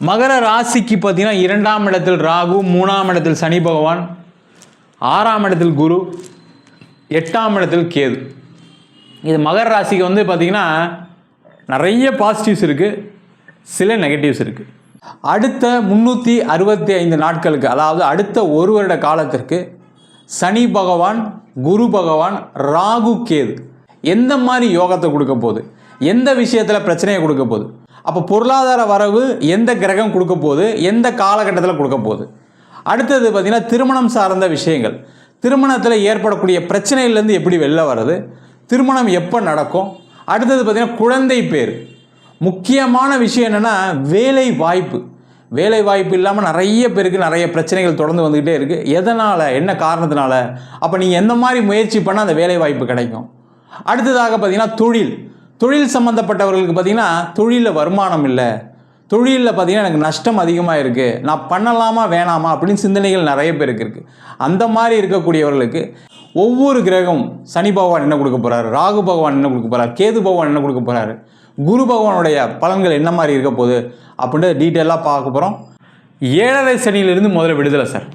மகர ராசிக்கு பார்த்தீங்கன்னா இரண்டாம் இடத்தில் ராகு மூணாம் இடத்தில் சனி பகவான் ஆறாம் இடத்தில் குரு எட்டாம் இடத்தில் கேது. இது மகர ராசிக்கு வந்து பார்த்திங்கன்னா நிறைய பாசிட்டிவ்ஸ் இருக்குது சில நெகட்டிவ்ஸ் இருக்குது அடுத்த முந்நூற்றி அறுபத்தி ஐந்து நாட்களுக்கு அதாவது அடுத்த ஒரு வருட காலத்திற்கு சனி பகவான் குரு பகவான் ராகு கேது. எந்த மாதிரி யோகத்தை கொடுக்க போகுது? எந்த விஷயத்தில் பிரச்சனையை கொடுக்க போகுது? அப்போ பொருளாதார வரவு எந்த கிரகம் கொடுக்க போகுது? எந்த காலகட்டத்தில் கொடுக்க போகுது? அடுத்தது பார்த்திங்கன்னா திருமணம் சார்ந்த விஷயங்கள். திருமணத்தில் ஏற்படக்கூடிய பிரச்சனையிலேருந்து எப்படி வெளில வர்றது? திருமணம் எப்போ நடக்கும்? அடுத்தது பார்த்திங்கன்னா குழந்தை பேர். முக்கியமான விஷயம் என்னென்னா வேலை வாய்ப்பு வேலை வாய்ப்பு இல்லாமல் நிறைய பேருக்கு நிறைய பிரச்சனைகள் தொடர்ந்து வந்துக்கிட்டே இருக்குது எதனால்? என்ன காரணத்தினால? அப்போ நீங்கள் எந்த மாதிரி முயற்சி பண்ணால் அந்த வேலை வாய்ப்பு கிடைக்கும்? அடுத்ததாக பார்த்தீங்கன்னா தொழில். தொழில் சம்மந்தப்பட்டவர்களுக்கு பார்த்தீங்கன்னா தொழிலில் வருமானம் இல்லை. தொழிலில் பார்த்தீங்கன்னா எனக்கு நஷ்டம் அதிகமாக இருக்குது நான் பண்ணலாமா வேணாமா அப்படின்னு சிந்தனைகள் நிறைய பேருக்கு இருக்குது அந்த மாதிரி இருக்கக்கூடியவர்களுக்கு ஒவ்வொரு கிரகம் சனி பகவான் என்ன கொடுக்க போகிறாரு ராகு பகவான் என்ன கொடுக்க போகிறார் கேது பகவான் என்ன கொடுக்க போகிறாரு குரு பகவானுடைய பலன்கள் என்ன மாதிரி இருக்க போகுது? அப்படின்ட்டு டீட்டெயிலாக பார்க்க போகிறோம் ஏழரை சனியிலிருந்து முதல்ல விடுதலை சார்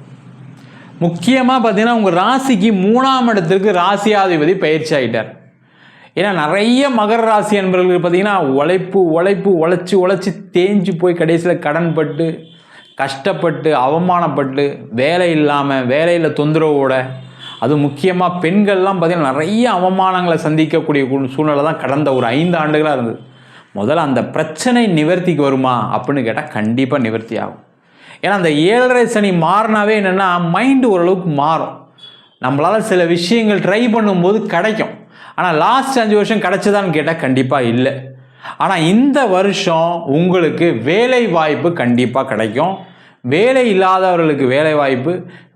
முக்கியமாக பார்த்தீங்கன்னா உங்கள் ராசிக்கு மூணாம் இடத்திற்கு ராசியாதிபதி பயிற்சி ஆகிட்டார் ஏன்னா நிறைய மகர ராசி என்பவர்களுக்கு பார்த்தீங்கன்னா உழைப்பு உழைப்பு உழைச்சி உழைச்சி தேஞ்சு போய் கடைசியில் கடன்பட்டு கஷ்டப்பட்டு அவமானப்பட்டு வேலை இல்லாமல் வேலையில் தொந்தரவோட அது முக்கியமாக பெண்கள்லாம் பார்த்திங்கன்னா நிறைய அவமானங்களை சந்திக்கக்கூடிய சூழ்நிலை தான் கடந்த ஒரு ஐந்து ஆண்டுகளாக இருந்தது. முதல்ல அந்த பிரச்சனை நிவர்த்திக்கு வருமா அப்படின்னு கேட்டால் கண்டிப்பாக நிவர்த்தி ஆகும். ஏன்னா அந்த ஏழரை சனி மாறினாவே என்னென்னா மைண்டு ஓரளவுக்கு மாறும். நம்மளால் சில விஷயங்கள் ட்ரை பண்ணும்போது கிடைக்கும். ஆனால் லாஸ்ட் அஞ்சு வருஷம் கிடச்சதான்னு கேட்டால் கண்டிப்பாக இல்லை. ஆனால் இந்த வருஷம் உங்களுக்கு வேலை வாய்ப்பு கண்டிப்பாக கிடைக்கும். வேலை இல்லாதவர்களுக்கு வேலை வாய்ப்பு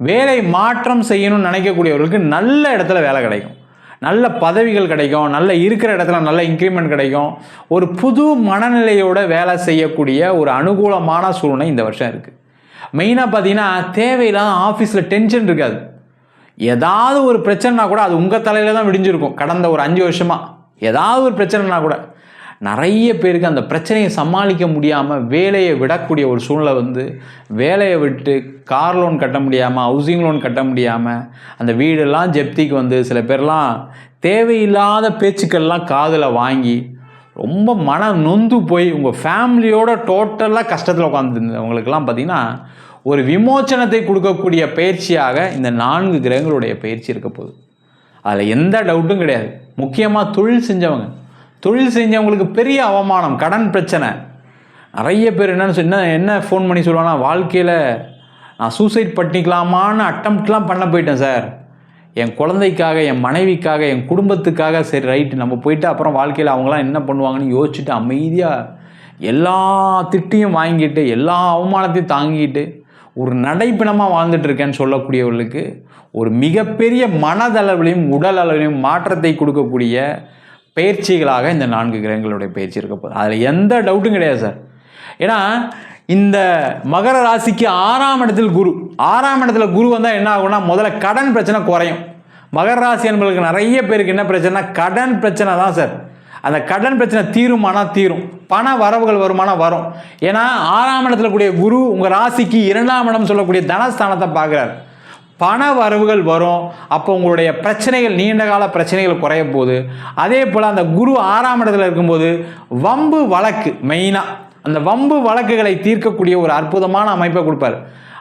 வேலை மாற்றம் செய்யணும்னு நினைக்கக்கூடியவர்களுக்கு நல்ல இடத்துல வேலை கிடைக்கும். நல்ல பதவிகள் கிடைக்கும் நல்ல இருக்கிற இடத்துல நல்ல இன்க்ரிமெண்ட் கிடைக்கும். ஒரு புது மனநிலையோட வேலை செய்யக்கூடிய ஒரு அனுகூலமான சூழ்நிலை இந்த வருஷம் இருக்குது மெயினாக பார்த்தீங்கன்னா தேவையில்லாத ஆஃபீஸில் டென்ஷன் இருக்காது. ஏதாவது ஒரு பிரச்சனைனா கூட அது உங்கள் தலையில் தான் விடிஞ்சிருக்கும். கடந்த ஒரு அஞ்சு வருஷமாக ஏதாவது ஒரு பிரச்சனைனா கூட. நிறைய பேருக்கு அந்த பிரச்சனையை சமாளிக்க முடியாமல் வேலையை விடக்கூடிய ஒரு சூழ்நிலை வந்து வேலையை விட்டு கார் லோன் கட்ட முடியாமல் ஹவுசிங் லோன் கட்ட முடியாமல் அந்த வீடெல்லாம் ஜப்திக்கு வந்து சில பேர்லாம் தேவையில்லாத பேச்சுக்கள்லாம் காதில் வாங்கி ரொம்ப மன நொந்து போய் உங்கள் ஃபேமிலியோட டோட்டலாக கஷ்டத்தில் உட்காந்துருந்தவங்களுக்கெல்லாம் பார்த்திங்கன்னா ஒரு விமோச்சனத்தை கொடுக்கக்கூடிய பயிற்சியாக இந்த நான்கு கிரகங்களுடைய பயிற்சி இருக்க போகுது. அதில் எந்த டவுட்டும் கிடையாது. முக்கியமாக தொழில் செஞ்சவங்க. தொழில் செஞ்சவங்களுக்கு பெரிய அவமானம் கடன் பிரச்சனை. நிறைய பேர் என்னென்னு சொன்னா என்ன ஃபோன் பண்ணி சொல்லுவாங்கன்னா வாழ்க்கையில் நான் சூசைட் பண்ணிக்கலாமான்னு அட்டம்ப்ட்லாம் பண்ண போயிட்டேன் சார் என் குழந்தைக்காக என் மனைவிக்காக என் குடும்பத்துக்காக சரி ரைட்டு நம்ம போயிட்டு அப்புறம் வாழ்க்கையில் அவங்களாம் என்ன பண்ணுவாங்கன்னு யோசிச்சுட்டு அமைதியாக எல்லா திட்டியும் வாங்கிட்டு எல்லா அவமானத்தையும் தாங்கிட்டு ஒரு நடைப்பிணமாக வாழ்ந்துட்டு இருக்கேன்னு சொல்லக்கூடியவர்களுக்கு ஒரு மிகப்பெரிய மனதளவிலையும் உடல் அளவிலையும் மாற்றத்தை கொடுக்கக்கூடிய பயிற்சிகளாக இந்த நான்கு கிரகங்களுடைய பயிற்சி இருக்க போகுது. அதில் எந்த டவுட்டும் கிடையாது சார். ஏன்னா இந்த மகர ராசிக்கு ஆறாம் இடத்தில் குரு. ஆறாம் இடத்துல குரு வந்தால் என்ன ஆகும்னா முதல்ல கடன் பிரச்சனை குறையும். மகர ராசி என்பதற்கு நிறைய பேருக்கு என்ன பிரச்சனைனா கடன் பிரச்சனை தான் சார். அந்த கடன் பிரச்சனை தீருமானா தீரும். பண வரவுகள் வருமானம் வரும். ஏன்னா ஆறாம் இடத்துல கூடிய குரு உங்கள் ராசிக்கு இரண்டாம் இடம் சொல்லக்கூடிய தனஸ்தானத்தை பார்க்குறாரு. பண வரவுகள் வரும். அப்போ உங்களுடைய பிரச்சனைகள் நீண்ட கால பிரச்சனைகள் குறைய போகுது. அதே போல் அந்த குரு ஆறாம் இடத்துல இருக்கும்போது வம்பு வழக்கு மெயினாக அந்த வம்பு வழக்குகளை தீர்க்கக்கூடிய ஒரு அற்புதமான அமைப்பை கொடுப்பாரு.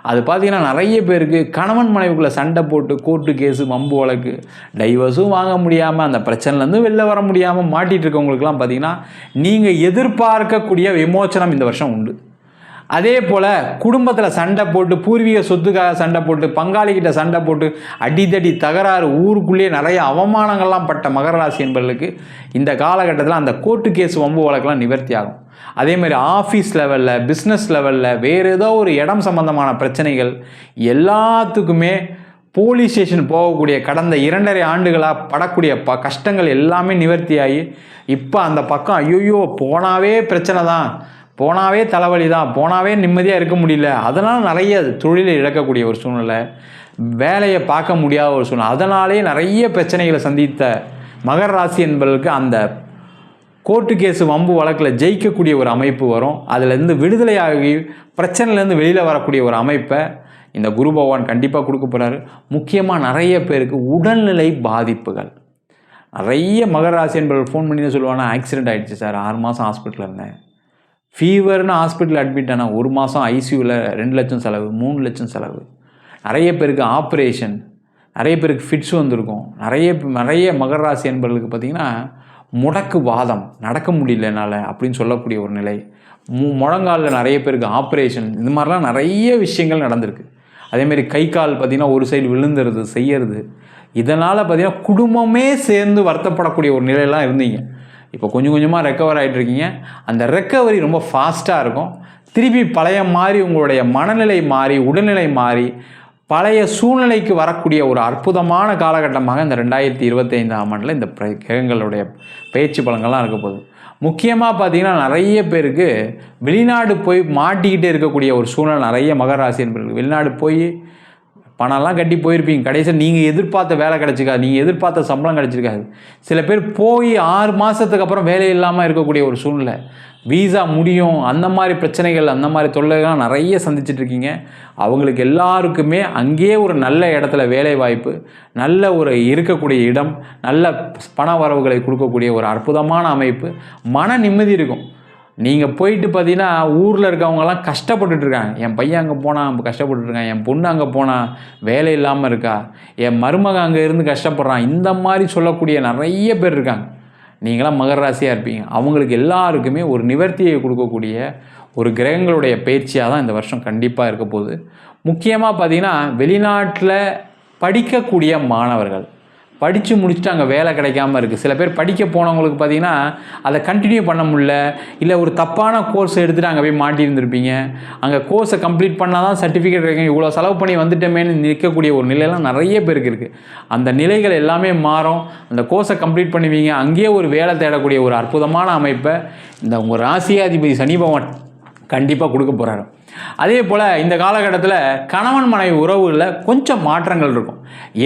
அது பார்த்தீங்கன்னா நிறைய பேருக்கு கணவன் மனைவிக்குள்ளே சண்டை போட்டு கோர்ட்டு கேஸு வம்பு வழக்கு டைவர்ஸும் வாங்க முடியாமல் அந்த பிரச்சனைலேருந்து வெளில வர முடியாமல் மாட்டிகிட்டு இருக்கவங்களுக்குலாம் பார்த்தீங்கன்னா நீங்கள் எதிர்பார்க்கக்கூடிய விமோச்சனம் இந்த வருஷம் உண்டு. அதே போல் குடும்பத்தில் சண்டை போட்டு பூர்வீக சொத்துக்காக சண்டை போட்டு பங்காளிகிட்ட சண்டை போட்டு அடிதடி தகராறு ஊருக்குள்ளேயே நிறைய அவமானங்கள்லாம் பட்ட மகர ராசி என்பவர்களுக்கு இந்த காலகட்டத்தில் அந்த கோர்ட்டு கேஸ் வம்பு வழக்கெல்லாம் நிவர்த்தி ஆகும். அதே மாதிரி ஆஃபீஸ் லெவலில் பிஸ்னஸ் லெவலில் வேறு ஏதோ ஒரு இடம் சம்பந்தமான பிரச்சனைகள் எல்லாத்துக்குமே போலீஸ் ஸ்டேஷன் போகக்கூடிய கடந்த இரண்டரை ஆண்டுகளாக படக்கூடிய ப கஷ்டங்கள் எல்லாமே நிவர்த்தியாகி இப்போ அந்த பக்கம் ஐயோயோ போனாவே பிரச்சனை தான் போனாவே தலைவலி தான் போனாவே நிம்மதியாக இருக்க முடியல. அதனால் நிறைய தொழிலை இழக்கக்கூடிய ஒரு சூழ்நிலை வேலையை பார்க்க முடியாத ஒரு சூழ்நிலை. அதனாலே நிறைய பிரச்சனைகளை சந்தித்த மகர ராசி என்பவர்களுக்கு அந்த கோர்ட்டு கேஸு வம்பு வழக்கில் ஜெயிக்கக்கூடிய ஒரு அமைப்பு வரும். அதுலேருந்து விடுதலையாகி பிரச்சனையிலேருந்து வெளியில் வரக்கூடிய ஒரு அமைப்பை இந்த குரு பகவான் கண்டிப்பாக கொடுக்க போகிறாரு முக்கியமாக நிறைய பேருக்கு உடல்நிலை பாதிப்புகள். நிறைய மகர ராசி என்பவர்கள் ஃபோன் பண்ணி தான் சொல்லுவாங்க ஆக்சிடென்ட் ஆகிடுச்சு சார் ஆறு மாதம் ஹாஸ்பிட்டலில் இருந்தேன். ஃபீவர்னு ஹாஸ்பிட்டல் அட்மிட் ஆனால் ஒரு மாதம் ஐசியூவில் ரெண்டு லட்சம் செலவு மூணு லட்சம் செலவு. நிறைய பேருக்கு ஆப்ரேஷன் நிறைய பேருக்கு ஃபிட்ஸ் வந்திருக்கும். நிறைய நிறைய மகர ராசி என்பவர்களுக்கு பார்த்திங்கன்னா முடக்கு வாதம் நடக்க முடியல என்னால் அப்படின்னு சொல்லக்கூடிய ஒரு நிலை. மு முழங்காலில் நிறைய பேருக்கு ஆப்ரேஷன் இது மாதிரிலாம் நிறைய விஷயங்கள் நடந்திருக்கு. அதேமாரி கை கால் பார்த்திங்கன்னா ஒரு சைடு விழுந்துருது செய்யறது. இதனால் பார்த்திங்கன்னா குடும்பமே சேர்ந்து வருத்தப்படக்கூடிய ஒரு நிலையெல்லாம் இருந்தீங்க. இப்போ கொஞ்சம் கொஞ்சமாக ரெக்கவர் ஆகிட்டு இருக்கீங்க. அந்த ரெக்கவரி ரொம்ப ஃபாஸ்ட்டாக இருக்கும். திருப்பி பழைய மாதிரி உங்களுடைய மனநிலை மாறி உடல்நிலை மாறி பழைய சூழ்நிலைக்கு வரக்கூடிய ஒரு அற்புதமான காலகட்டமாக இந்த ரெண்டாயிரத்தி இருபத்தைந்தாம் ஆண்டில் இந்த பிர- கிரகங்களுடைய பயிற்சி பலங்கள்லாம் இருக்க போகுது. முக்கியமாக பார்த்தீங்கன்னா நிறைய பேருக்கு வெளிநாடு போய் மாட்டிக்கிட்டே இருக்கக்கூடிய ஒரு சூழ்நிலை நிறைய மகராசி என்பது வெளிநாடு போய் பணம்லாம் கட்டி போயிருப்பீங்க. கடைசியாக நீங்கள் எதிர்பார்த்த வேலை கிடச்சிக்காது நீங்கள் எதிர்பார்த்த சம்பளம் கிடச்சிருக்காது. சில பேர் போய் ஆறு மாதத்துக்கு அப்புறம் வேலை இல்லாமல் இருக்கக்கூடிய ஒரு சூழ்நிலை. வீசா முடியும். அந்த மாதிரி பிரச்சனைகள் அந்த மாதிரி தொல்லைகள்லாம் நிறைய சந்திச்சிட்டு இருக்கீங்க. அவங்களுக்கு எல்லாருக்குமே அங்கேயே ஒரு நல்ல இடத்துல வேலை வாய்ப்பு நல்ல ஒரு இருக்கக்கூடிய இடம் நல்ல பண வரவுகளை கொடுக்கக்கூடிய ஒரு அற்புதமான அமைப்பு. மன நிம்மதி இருக்கும். நீங்கள் போயிட்டு பார்த்தீங்கன்னா ஊரில் இருக்கவங்கலாம் கஷ்டப்பட்டுட்டு இருக்காங்க என் பையன் அங்கே போனால் கஷ்டப்பட்டுட்டு இருக்கான் என் பொண்ணு அங்கே போனால் வேலை இல்லாமல் இருக்கா? என் மருமகன் அங்கே இருந்து கஷ்டப்படுறான். இந்த மாதிரி சொல்லக்கூடிய நிறைய பேர் இருக்காங்க. நீங்களாம் மகர ராசியாக இருப்பீங்க. அவங்களுக்கு எல்லாருக்குமே ஒரு நிவர்த்தியை கொடுக்கக்கூடிய ஒரு கிரகங்களுடைய பயிற்சியாக தான் இந்த வருஷம் கண்டிப்பாக இருக்க போகுது. முக்கியமாக பார்த்தீங்கன்னா வெளிநாட்டில் படிக்கக்கூடிய மாணவர்கள். படித்து முடிச்சுட்டு அங்கே வேலை கிடைக்காம இருக்குது சில பேர் படிக்க போனவங்களுக்கு பார்த்தீங்கன்னா அதை கண்டினியூ பண்ண முடியல. இல்லை ஒரு தப்பான கோர்ஸ் எடுத்துகிட்டு அங்கே போய் மாட்டியிருந்துருப்பீங்க அங்கே கோர்ஸை கம்ப்ளீட் பண்ணால் தான் சர்டிஃபிகேட் கிடைக்கும். இவ்வளோ செலவு பண்ணி வந்துட்டோமேன்னு நிற்கக்கூடிய ஒரு நிலையெல்லாம் நிறைய பேருக்கு இருக்குது அந்த நிலைகள் எல்லாமே மாறும். அந்த கோர்ஸை கம்ப்ளீட் பண்ணுவீங்க. அங்கேயே ஒரு வேலை தேடக்கூடிய ஒரு அற்புதமான அமைப்பை இந்த உங்கள் ராசியாதிபதி சனி பகவான் கண்டிப்பாக கொடுக்க போகிறாரு அதே போல் இந்த காலகட்டத்தில் கணவன் மனைவி உறவுகளில் கொஞ்சம் மாற்றங்கள் இருக்கும்.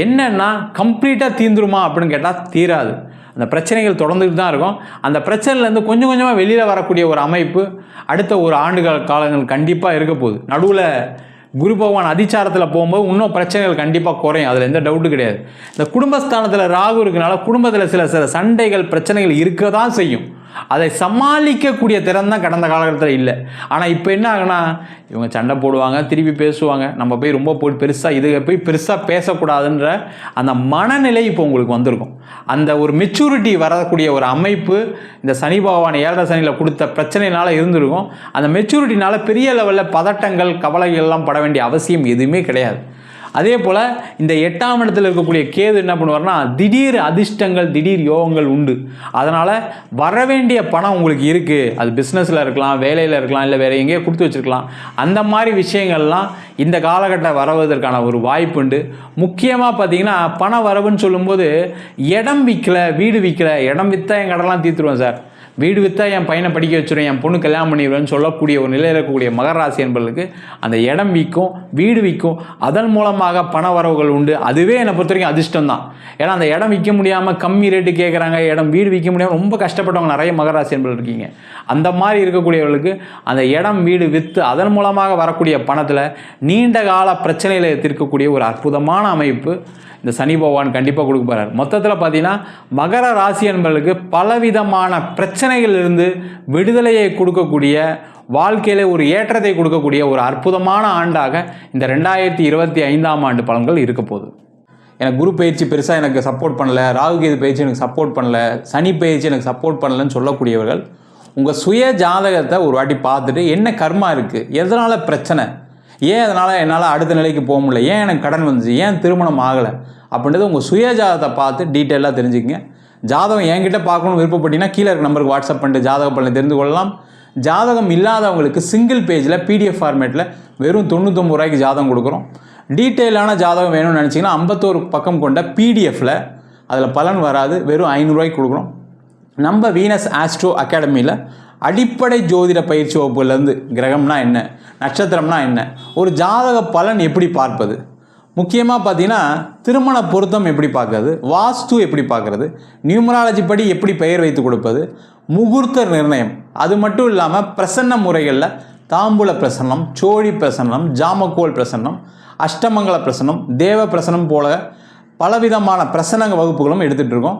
என்னென்னா கம்ப்ளீட்டாக தீந்துருமா அப்படின்னு கேட்டால் தீராது. அந்த பிரச்சனைகள் தொடர்ந்துட்டு தான் இருக்கும். அந்த பிரச்சனையிலேருந்து கொஞ்சம் கொஞ்சமாக வெளியில் வரக்கூடிய ஒரு அமைப்பு அடுத்த ஒரு ஆண்டுகள் காலங்கள் கண்டிப்பாக இருக்க போகுது. நடுவில் குரு பகவான் அதிச்சாரத்தில் போகும்போது இன்னும் பிரச்சனைகள் கண்டிப்பாக குறையும். அதில் எந்த டவுட்டு கிடையாது. இந்த குடும்பஸ்தானத்தில் ராகு இருக்கனால குடும்பத்தில் சில சில சண்டைகள் பிரச்சனைகள் இருக்க தான் செய்யும். அதை சமாளிக்கக்கூடிய திறன் தான் கடந்த காலகட்டத்தில் இல்லை. ஆனால் இப்போ என்ன ஆகுனா இவங்க சண்டை போடுவாங்க திருப்பி பேசுவாங்க. நம்ம போய் ரொம்ப போய் பெருசாக இது போய் பெருசாக பேசக்கூடாதுன்ற அந்த மனநிலை இப்போ உங்களுக்கு வந்திருக்கும். அந்த ஒரு மெச்சூரிட்டி வரக்கூடிய ஒரு அமைப்பு இந்த சனி பகவான் ஏழரை சனியில் கொடுத்த பிரச்சனையினால் இருந்திருக்கும். அந்த மெச்சூரிட்டினால் பெரிய லெவலில் பதட்டங்கள் கவலைகள்லாம் பட வேண்டிய அவசியம் எதுவுமே கிடையாது. அதே போல் இந்த எட்டாம் இடத்துல இருக்கக்கூடிய கேது என்ன பண்ணுவார்னா திடீர் அதிர்ஷ்டங்கள் திடீர் யோகங்கள் உண்டு. அதனால் வரவேண்டிய பணம் உங்களுக்கு இருக்குது அது பிஸ்னஸில் இருக்கலாம் வேலையில் இருக்கலாம் இல்லை வேறு எங்கேயோ கொடுத்து வச்சுருக்கலாம். அந்த மாதிரி விஷயங்கள்லாம் இந்த காலகட்டம் வரவதற்கான ஒரு வாய்ப்பு உண்டு. முக்கியமாக பார்த்தீங்கன்னா பண வரவுன்னு சொல்லும்போது இடம் விற்கல வீடு விற்கல இடம் விற்றா என் கடலாம் தீர்த்துருவேன் சார். வீடு விற்றா என் பையனை படிக்க வச்சுருவேன் என் பொண்ணு கல்யாணம் பண்ணிடுவேன்னு சொல்லக்கூடிய ஒரு நிலையில் இருக்கக்கூடிய மகராசி ராசி அந்த இடம் விற்கும் வீடு விற்கும் அதன் மூலமாக பண வரவுகள் உண்டு. அதுவே என்னை பொறுத்த வரைக்கும் அதிர்ஷ்டம் தான் ஏன்னா அந்த இடம் விற்க முடியாமல் கம்மி ரேட்டு கேட்குறாங்க இடம் வீடு விற்க முடியாமல் ரொம்ப கஷ்டப்பட்டவங்க நிறைய மகராசி என்பது இருக்கீங்க. அந்த மாதிரி இருக்கக்கூடியவர்களுக்கு அந்த இடம் வீடு விற்று அதன் மூலமாக வரக்கூடிய பணத்தில் நீண்ட கால பிரச்சனையில் தீர்க்கக்கூடிய ஒரு அற்புதமான அமைப்பு. இந்த சனி பகவான் கண்டிப்பாக கொடுக்க போகிறார் மொத்தத்தில் பார்த்தீங்கன்னா மகர ராசி என்பவர்களுக்கு பலவிதமான பிரச்சனைகளிலிருந்து விடுதலையை கொடுக்கக்கூடிய வாழ்க்கையில் ஒரு ஏற்றத்தை கொடுக்கக்கூடிய ஒரு அற்புதமான ஆண்டாக இந்த ரெண்டாயிரத்தி இருபத்தி ஐந்தாம் ஆண்டு பலன்கள் இருக்க போகுது. எனக்கு குரு பயிற்சி பெருசாக எனக்கு சப்போர்ட் பண்ணல ராகுகேது பயிற்சி எனக்கு சப்போர்ட் பண்ணல சனி பயிற்சி எனக்கு சப்போர்ட் பண்ணலன்னு சொல்லக்கூடியவர்கள் உங்கள் சுய ஜாதகத்தை ஒரு வாட்டி பார்த்துட்டு என்ன கர்மா இருக்குது எதனால் பிரச்சனை ஏன் அதனால் என்னால் அடுத்த நிலைக்கு போக முடியல? ஏன் எனக்கு கடன் வந்துச்சு? ஏன் திருமணம் ஆகலை? அப்படின்றது உங்கள் சுய ஜாதகத்தை பார்த்து டீட்டெயிலாக தெரிஞ்சுக்கங்க. ஜாதகம் என்கிட்ட பார்க்கணும்னு விருப்பப்பட்டீங்கன்னா கீழே இருக்க நம்பருக்கு வாட்ஸ்அப் பண்ணிட்டு ஜாதக பலனை தெரிந்து கொள்ளலாம். ஜாதகம் இல்லாதவங்களுக்கு சிங்கிள் பேஜில் பிடிஎஃப் ஃபார்மேட்டில் வெறும் தொண்ணூத்தொம்பது ரூபாய்க்கு ஜாதகம் கொடுக்குறோம். டீட்டெயிலான ஜாதகம் வேணும்னு நினச்சிங்கன்னா ஐம்பத்தோரு பக்கம் கொண்ட பிடிஎஃப்பில் அதில் பலன் வராது. வெறும் ஐநூறுரூவாய்க்கு கொடுக்குறோம். நம்ம வீனஸ் ஆஸ்ட்ரோ அகாடமியில் அடிப்படை ஜோதிட பயிற்சி வகுப்புலேருந்து கிரகம்னா என்ன? நட்சத்திரம்னா என்ன? ஒரு ஜாதக பலன் எப்படி பார்ப்பது? முக்கியமாக பார்த்தீங்கன்னா திருமண பொருத்தம் எப்படி பார்க்கறது? வாஸ்து எப்படி பார்க்குறது? நியூமராலஜி படி எப்படி பெயர் வைத்து கொடுப்பது? முகூர்த்த நிர்ணயம். அது மட்டும் இல்லாமல் பிரசன்ன முறைகளில் தாம்பூல பிரசன்னம் சோழி பிரசன்னம் ஜாமக்கோல் பிரசன்னம் அஷ்டமங்கல பிரசன்னம் தேவ பிரசன்னம் போல பலவிதமான பிரசனங்க வகுப்புகளும் எடுத்துகிட்டு இருக்கோம்.